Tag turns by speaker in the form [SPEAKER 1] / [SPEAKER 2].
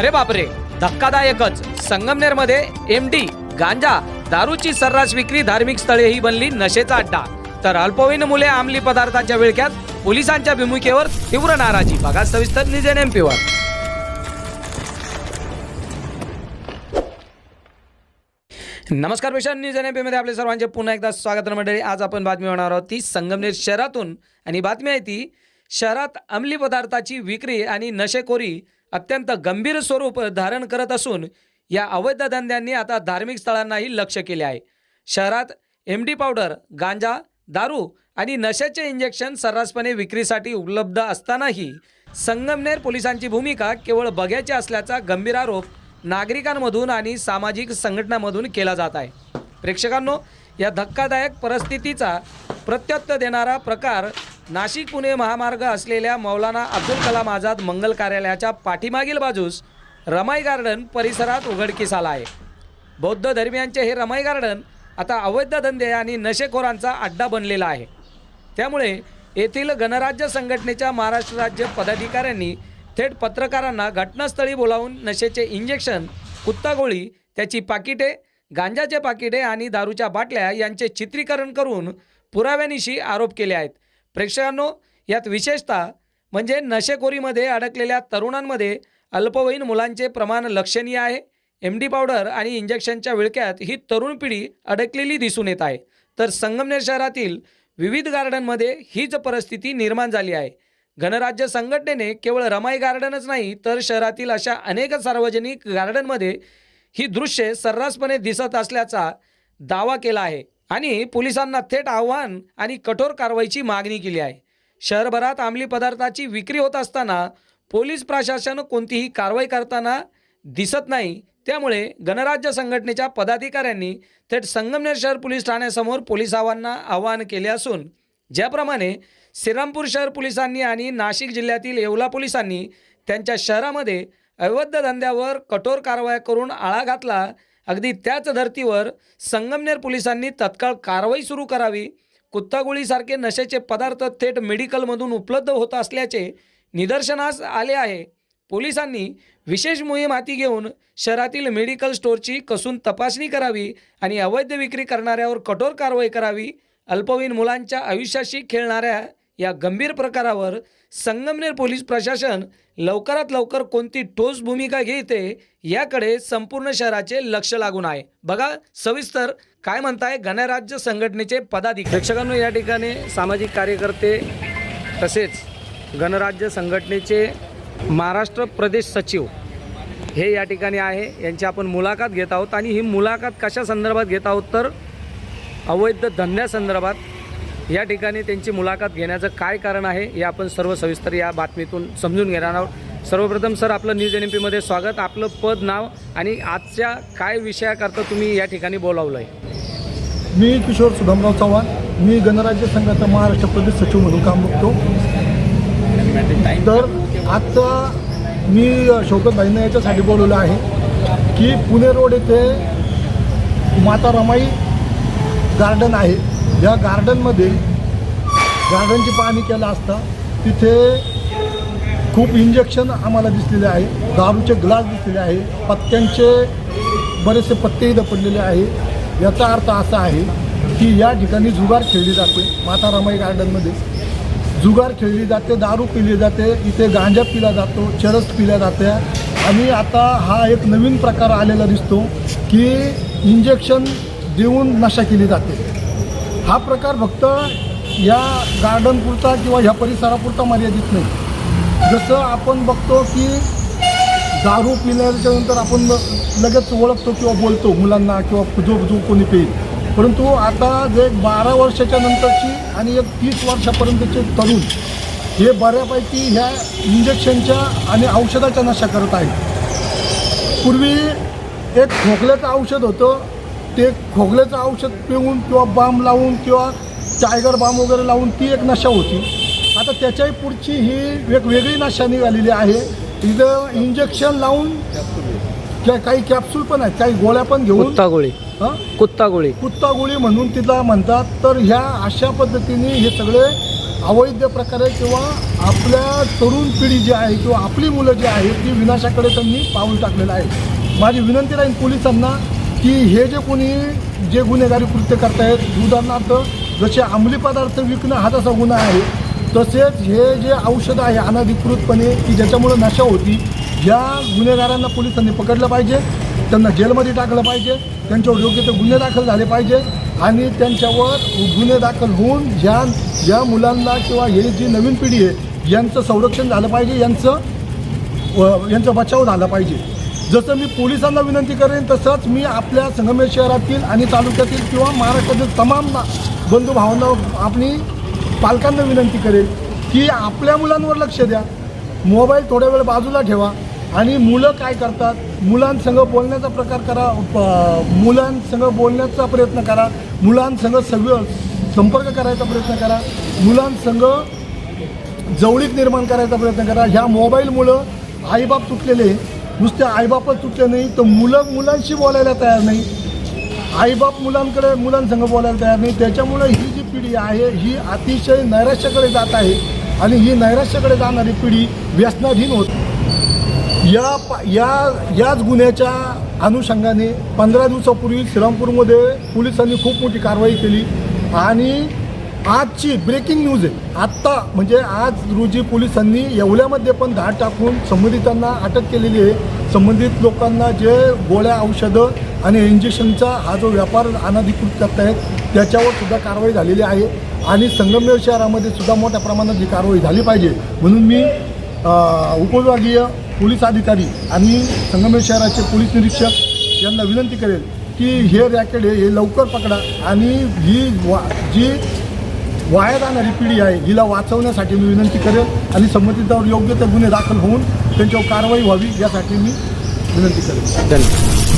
[SPEAKER 1] अरे बापरे धक्कादायकच. संगमनेरमध्ये एम डी गांजा दारूची सर्रास विक्री धार्मिक स्थळे ही बनली नशेचा अड्डा. तर अल्पवयीन मुले अंमली पदार्थांच्या विळख्यात पोलिसांच्या भूमिकेवर तीव्र नाराजी. बघा सविस्तर निजेन एमपीवर नमस्कार मिशन न्यूज एनमध्ये आपले सर्वांचे पुन्हा एकदा स्वागत मंडळी. आज आपण बातमी होणार आहोत ती संगमनेर शहरातून. आणि बातमी आहे ती शहरात अंमली पदार्थाची विक्री आणि नशेखोरी अत्यंत गंभीर स्वरूप धारण करत असून या अवैध धंद्यांनी आता धार्मिक स्थळांनाही लक्ष केले आहे. शहरात एम डी पावडर गांजा दारू आणि नशेचे इंजेक्शन सर्रासपणे विक्रीसाठी उपलब्ध असतानाही संगमनेर पोलिसांची भूमिका केवळ बघ्याची असल्याचा गंभीर आरोप नागरिकांमधून आणि सामाजिक संघटनांमधून केला जात आहे. प्रेक्षकांनो या धक्कादायक परिस्थितीचा प्रत्युत्तर देणारा प्रकार नाशिक पुणे महामार्ग असलेल्या मौलाना अब्दुल कलाम आझाद मंगल कार्यालयाच्या पाठीमागील बाजूस रमाई गार्डन परिसरात उघडकीस आला आहे. बौद्ध धर्मियांचे हे रमाई गार्डन आता अवैध धंदे आणि नशेखोरांचा अड्डा बनलेला आहे. त्यामुळे येथील गणराज्य संघटनेच्या महाराष्ट्र राज्य पदाधिकाऱ्यांनी थेट पत्रकारांना घटनास्थळी बोलावून नशेचे इंजेक्शन कुत्तागोळी त्याची पाकिटे गांजाचे पाकिटे आणि दारूच्या बाटल्या यांचे चित्रीकरण करून पुराव्यानिशी आरोप केले आहेत. प्रेक्षकांनो यात विशेषतः म्हणजे नशेखोरीमध्ये अडकलेल्या तरुणांमध्ये अल्पवयीन मुलांचे प्रमाण लक्षणीय आहे. एम डी पावडर आणि इंजेक्शनच्या विळक्यात ही तरुण पिढी अडकलेली दिसून येत आहे. तर संगमनेर शहरातील विविध गार्डनमध्ये हीच परिस्थिती निर्माण झाली आहे. गणराज्य संघटनेने केवळ रमाई गार्डनच नाही तर शहरातील अशा अनेक सार्वजनिक गार्डनमध्ये ही दृश्ये सर्रासपणे दिसत असल्याचा दावा केला आहे. आणि पोलिसांना थेट आव्हान आणि कठोर कारवाईची मागणी केली आहे. शहरभरात अंमली पदार्थाची विक्री होत असताना पोलीस प्रशासन कोणतीही कारवाई करताना दिसत नाही. त्यामुळे गणराज्य संघटनेच्या पदाधिकाऱ्यांनी थेट संगमनेर शहर पोलीस ठाण्यासमोर पोलिसांना आवाहन केले असून ज्याप्रमाणे श्रीरामपूर शहर पोलिसांनी आणि नाशिक जिल्ह्यातील येवला पोलिसांनी त्यांच्या शहरामध्ये अवैध धंद्यावर कठोर कारवाया करून आळा घातला अगदी त्याच धर्तीवर संगमनेर पोलिसांनी तत्काळ कारवाई सुरू करावी कुत्तागोळीसारखे नशेचे पदार्थ थेट मेडिकलमधून उपलब्ध होत असल्याचे निदर्शनास आले आहे. पोलिसांनी विशेष मोहीम हाती घेऊन शहरातील मेडिकल स्टोअरची कसून तपासणी करावी आणि अवैध विक्री करणाऱ्यावर कठोर कारवाई करावी अल्पवयीन मुलांच्या आयुष्याशी खेळणाऱ्या या गंभीर प्रकारावर संगमनेर पोलीस प्रशासन लवकरात लवकर कोणती ठोस भूमिका घेते याकडे संपूर्ण शहराचे लक्ष लागून आहे. बघा सविस्तर काय म्हणताय गणराज्य संघटनेचे पदाधिकारी. प्रेक्षकांनो या ठिकाणी सामाजिक कार्यकर्ते तसेच गणराज्य संघटनेचे महाराष्ट्र प्रदेश सचिव हे या ठिकाणी आहे. यांची आपण मुलाखत घेत आहोत. आणि ही मुलाखत कशा संदर्भात घेत आहोत तर अवैध धंद्यासंदर्भात या ठिकाणी त्यांची मुलाखत घेण्याचं काय कारण आहे हे आपण सर्व सविस्तर या बातमीतून समजून घेणार आहोत. सर्वप्रथम सर आपलं न्यूज एन पीमध्ये स्वागत. आपलं पद नाव आणि आजच्या काय विषयाकरता तुम्ही या ठिकाणी बोलावलं आहे
[SPEAKER 2] मी किशोर सुधामराव चव्हाण. मी गणराज्य संघाचा महाराष्ट्र प्रदेश सचिव म्हणून काम बघतो. तर आजचा मी शौकतभाईंना याच्यासाठी बोलवलं आहे की पुणे रोड येथे माता रमाई गार्डन आहे. या गार्डनमध्ये गार्डनची पाहणी केलं असता तिथे खूप इंजेक्शन आम्हाला दिसलेले आहे. दारूचे ग्लास दिसलेले आहे. पत्त्यांचे बरेचसे पत्तेही पडलेले आहे. याचा अर्थ असा आहे की या ठिकाणी जुगार खेळली जाते माता रमाई गार्डनमध्ये जुगार खेळली जाते दारू पिली जाते इथे गांजा पिला जातो चरस पिल्या जाते. आणि आता हा एक नवीन प्रकार आलेला दिसतो की इंजेक्शन देऊन नशा केली जाते. हा प्रकार फक्त या गार्डनपुरता किंवा ह्या परिसरापुरता मर्यादित नाही. जसं आपण बघतो की दारू पिल्याच्या नंतर आपण लगेच ओळखतो किंवा बोलतो मुलांना किंवा जो जो कोणी पेईल. परंतु आता जे बारा वर्षाच्या नंतरची आणि एक तीस वर्षापर्यंतचे तरुण हे बऱ्यापैकी ह्या इंजेक्शनच्या आणि औषधाच्या नशा करत आहेत. पूर्वी एक खोकल्याचं औषध होतं ते खोकल्याचं औषध पिऊन किंवा बाम लावून किंवा टायगर बाम वगैरे लावून ती एक नशा होती. आता त्याच्याही पुढची ही एक वेगळी नशा निघालेली आहे. इथं इंजेक्शन लावून काही कॅप्सूल पण आहेत काही गोळ्या पण घेऊन
[SPEAKER 1] कुत्तागोळी
[SPEAKER 2] हं?
[SPEAKER 1] कुत्तागोळी
[SPEAKER 2] कुत्ता गोळी म्हणून तिला म्हणतात. तर ह्या अशा पद्धतीने हे सगळे अवैध प्रकारे किंवा आपल्या तरुण पिढी जी आहे किंवा आपली मुलं जी आहेत ती विनाशाकडे त्यांनी पाऊल टाकलेलं आहे. माझी विनंती राहील पोलिसांना की हे जे कोणी जे गुन्हेगारी कृत्य करतायत उदाहरणार्थ जसे अंमली पदार्थ विकणं हा तसा गुन्हा आहे तसेच हे जे औषधं आहे अनधिकृतपणे की ज्याच्यामुळं नशा होती या गुन्हेगारांना पोलिसांनी पकडलं पाहिजे त्यांना जेलमध्ये टाकलं पाहिजे त्यांच्यावर योग्य ते गुन्हे दाखल झाले पाहिजे आणि त्यांच्यावर गुन्हे दाखल होऊन ह्या या मुलांना किंवा हे जी नवीन पिढी आहे यांचं संरक्षण झालं पाहिजे यांचं व- यांचा बचाव झाला पाहिजे. जसं मी पोलिसांना विनंती करेन तसंच मी आपल्या संगमेश शहरातील आणि तालुक्यातील किंवा महाराष्ट्रातील तमाम बंधू भावांना आपली पालकांना विनंती करेल की आपल्या मुलांवर लक्ष द्या. मोबाईल थोड्या वेळ बाजूला ठेवा आणि मुलं काय करतात? मुलांसंग बोलण्याचा प्रकार करा. प- मुलांसंग बोलण्याचा प्रयत्न करा. मुलांसंग सगळं संपर्क करायचा प्रयत्न करा. मुलांसंग जवळीक निर्माण करायचा प्रयत्न करा. ह्या मोबाईलमुळं आईबाप तुटलेले नुसते आईबापच तुटले नाही तर मुलं मुलांशी बोलायला तयार नाही. आईबाप मुलांकडे मुलांसंग बोलायला तयार नाही. त्याच्यामुळं ही जी पिढी आहे ही अतिशय नैराश्याकडे जात आहे. आणि ही नैराश्याकडे जाणारी पिढी व्यसनाधीन होत. या या याच गुन्ह्याच्या अनुषंगाने पंधरा दिवसापूर्वी श्रीरामपूरमध्ये पोलिसांनी खूप मोठी कारवाई केली. आणि आजची ब्रेकिंग न्यूज आहे. आत्ता म्हणजे आज रोजी पोलिसांनी येवल्यामध्ये पण धाड टाकून संबंधितांना अटक केलेली आहे. संबंधित लोकांना जे गोळ्या औषधं आणि इंजेक्शनचा हा जो व्यापार अनधिकृत आहेत त्याच्यावर सुद्धा कारवाई झालेली आहे. आणि संगमनेर शहरामध्ये सुद्धा मोठ्या प्रमाणात ही कारवाई झाली पाहिजे. म्हणून मी उपविभागीय पोलीस अधिकारी आणि संगमेर शहराचे पोलीस निरीक्षक यांना विनंती करेल की हे रॅकेट हे हे लवकर पकडा आणि ही वा जी वाया जाणारी पिढी आहे हिला वाचवण्यासाठी मी विनंती करेल आणि संबंधितांवर योग्य ते गुन्हे दाखल होऊन त्यांच्यावर कारवाई व्हावी यासाठी मी विनंती करेल.
[SPEAKER 1] धन्यवाद.